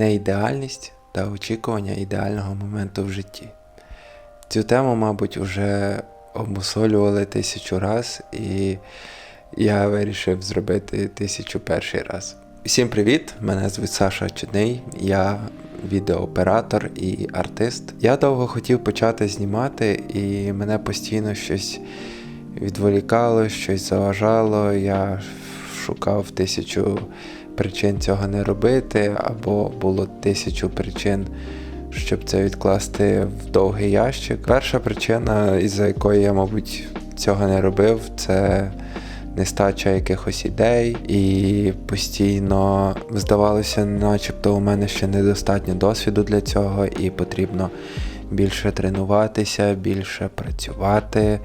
неідеальність та очікування ідеального моменту в житті. Цю тему, мабуть, вже обмусолювали тисячу раз, і я вирішив зробити тисячу перший раз. Всім привіт! Мене звуть Саша Чудний, я відеооператор і артист. Я довго хотів почати знімати, і мене постійно щось відволікало, щось заважало. Я шукав тисячу причин цього не робити, або було тисячу причин, щоб це відкласти в довгий ящик. Перша причина, із-за якої я, мабуть, цього не робив, це нестача якихось ідей, і постійно здавалося, начебто у мене ще недостатньо досвіду для цього, і потрібно більше тренуватися, більше працювати,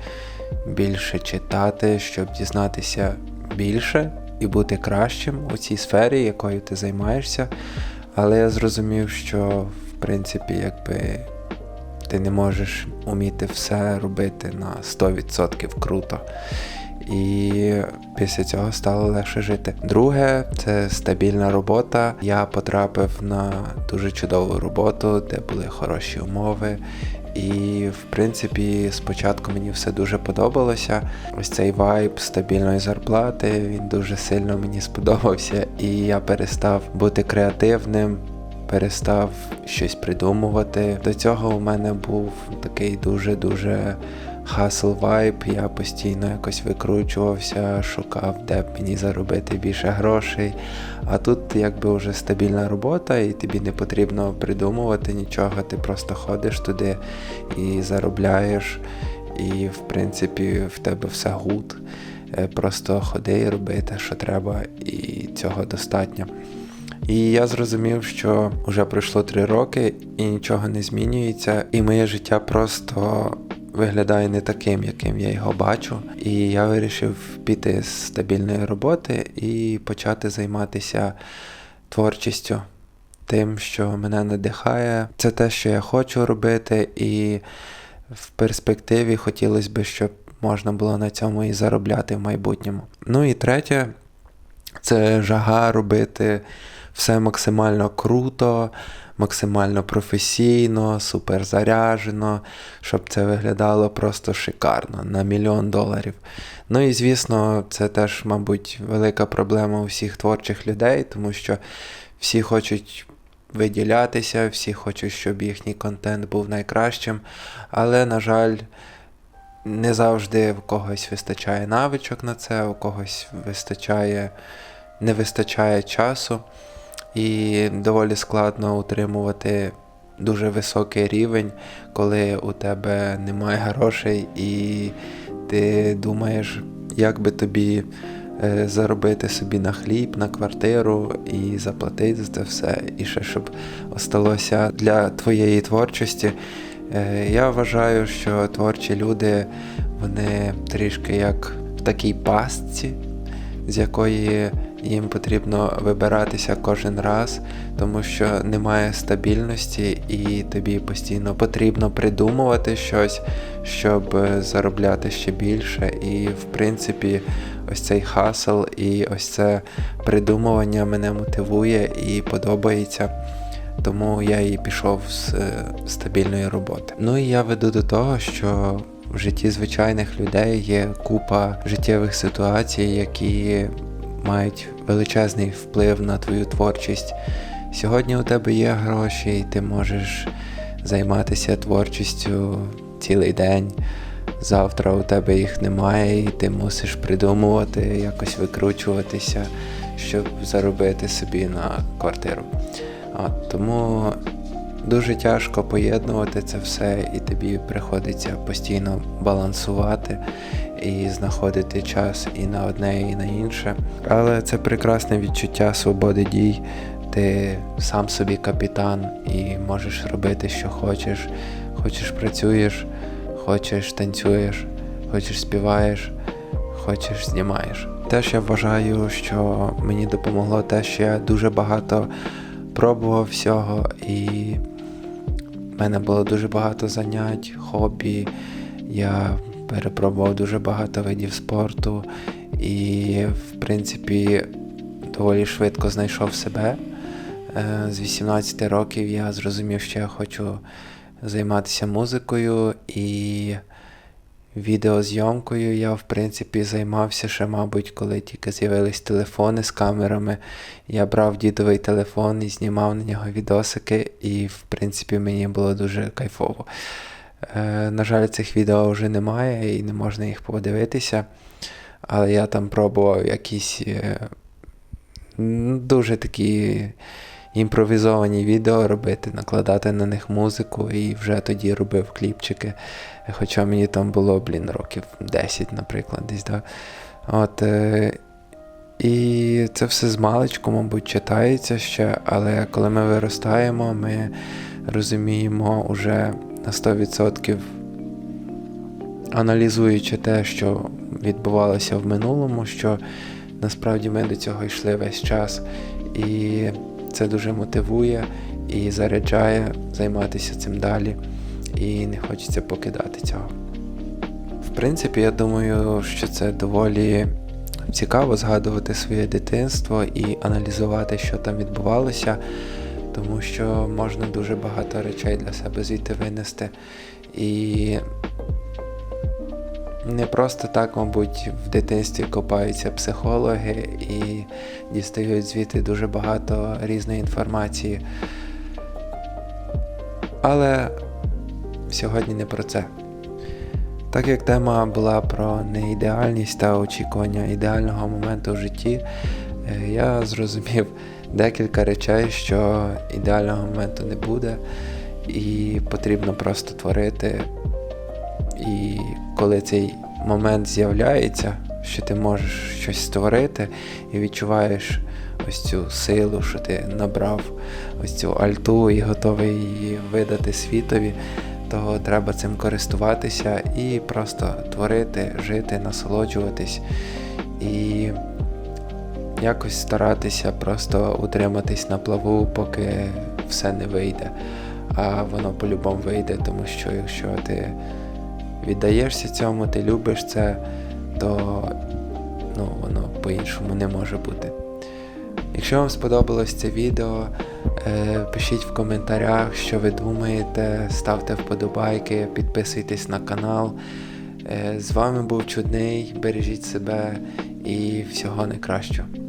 більше читати, щоб дізнатися більше і бути кращим у цій сфері, якою ти займаєшся. Але я зрозумів, що в принципі, якби ти не можеш уміти все робити на 100% круто. І після цього стало легше жити. Друге, це стабільна робота. Я потрапив на дуже чудову роботу, де були хороші умови. І, в принципі, спочатку мені все дуже подобалося. Ось цей вайб стабільної зарплати, він дуже сильно мені сподобався, і я перестав бути креативним, перестав щось придумувати. До цього у мене був такий дуже-дуже хасл вайб. Я постійно якось викручувався, шукав, де б мені заробити більше грошей. А тут якби вже стабільна робота, і тобі не потрібно придумувати нічого, ти просто ходиш туди і заробляєш. І, в принципі, в тебе все гуд. Е, Просто ходи і роби те, що треба, і цього достатньо. І я зрозумів, що вже пройшло три роки і нічого не змінюється, і моє життя просто виглядає не таким, яким я його бачу. І я вирішив піти з стабільної роботи і почати займатися творчістю, тим, що мене надихає. Це те, що я хочу робити, і в перспективі хотілося б, щоб можна було на цьому і заробляти в майбутньому. Ну і третє, це жага робити все максимально круто, максимально професійно, суперзаряжено, щоб це виглядало просто шикарно на мільйон доларів. Ну і звісно, це теж, мабуть, велика проблема у всіх творчих людей, тому що всі хочуть. Виділятися, всі хочуть, щоб їхній контент був найкращим, але, на жаль, не завжди в когось вистачає навичок на це, у когось вистачає, не вистачає часу і доволі складно утримувати дуже високий рівень, коли у тебе немає грошей, і ти думаєш, як би тобі е, заробити собі на хліб, на квартиру і заплатити за це все, і ще щоб осталося для твоєї творчості. Е, Я вважаю, що творчі люди, вони трішки як в такій пастці, з якої їм потрібно вибиратися кожен раз, тому що немає стабільності, і тобі постійно потрібно придумувати щось, щоб заробляти ще більше. І, в принципі, ось цей хасл і ось це придумування мене мотивує і подобається. Тому я і пішов з стабільної роботи. Ну і я веду до того, що в житті звичайних людей є купа життєвих ситуацій, які мають величезний вплив на твою творчість. Сьогодні у тебе є гроші, і ти можеш займатися творчістю цілий день. Завтра у тебе їх немає, і ти мусиш придумувати, якось викручуватися, щоб заробити собі на квартиру. От, Тому дуже тяжко поєднувати це все, і тобі приходиться постійно балансувати і знаходити час і на одне, і на інше. Але це прекрасне відчуття свободи дій. Ти сам собі капітан і можеш робити, що хочеш. Хочеш працюєш, хочеш танцюєш, хочеш співаєш, хочеш знімаєш. Теж я вважаю, що мені допомогло те, що я дуже багато пробував всього, і в мене було дуже багато занять, хобі. Я перепробував дуже багато видів спорту і, в принципі, доволі швидко знайшов себе. Е, З 18 років я зрозумів, що я хочу займатися музикою і відеозйомкою. Я, в принципі, займався ще, мабуть, коли тільки з'явились телефони з камерами. Я брав дідовий телефон і знімав на нього відосики, і, в принципі, мені було дуже кайфово. Е, На жаль, цих відео вже немає і не можна їх подивитися. Але я там пробував якісь е, дуже такі імпровізовані відео робити, накладати на них музику і вже тоді робив кліпчики. Хоча мені там було, блін, років 10, наприклад, десь. Да? От, е, і це все з маличку, мабуть, читається ще, але коли ми виростаємо, ми розуміємо уже на 100% аналізуючи те, що відбувалося в минулому, що насправді ми до цього йшли весь час. І це дуже мотивує і заряджає займатися цим далі. І не хочеться покидати цього. В принципі, я думаю, що це доволі цікаво згадувати своє дитинство і аналізувати, що там відбувалося, тому що можна дуже багато речей для себе звідти винести. І не просто так, мабуть, в дитинстві копаються психологи і дістають звідти дуже багато різної інформації. Але сьогодні не про це. Так як тема була про неідеальність та очікування ідеального моменту в житті, е, я зрозумів декілька речей, що ідеального моменту не буде, і потрібно просто творити. І коли цей момент з'являється, що ти можеш щось створити і відчуваєш ось цю силу, що ти набрав ось цю альту і готовий її видати світові, то треба цим користуватися і просто творити, жити, насолоджуватись і якось старатися просто утриматись на плаву, поки все не вийде. А воно по-любому вийде, тому що якщо ти віддаєшся цьому, ти любиш це, то ну, воно по-іншому не може бути. Якщо вам сподобалось це відео, е, пишіть в коментарях, що ви думаєте, ставте вподобайки, підписуйтесь на канал. Е, З вами був Чудний, бережіть себе і всього найкращого.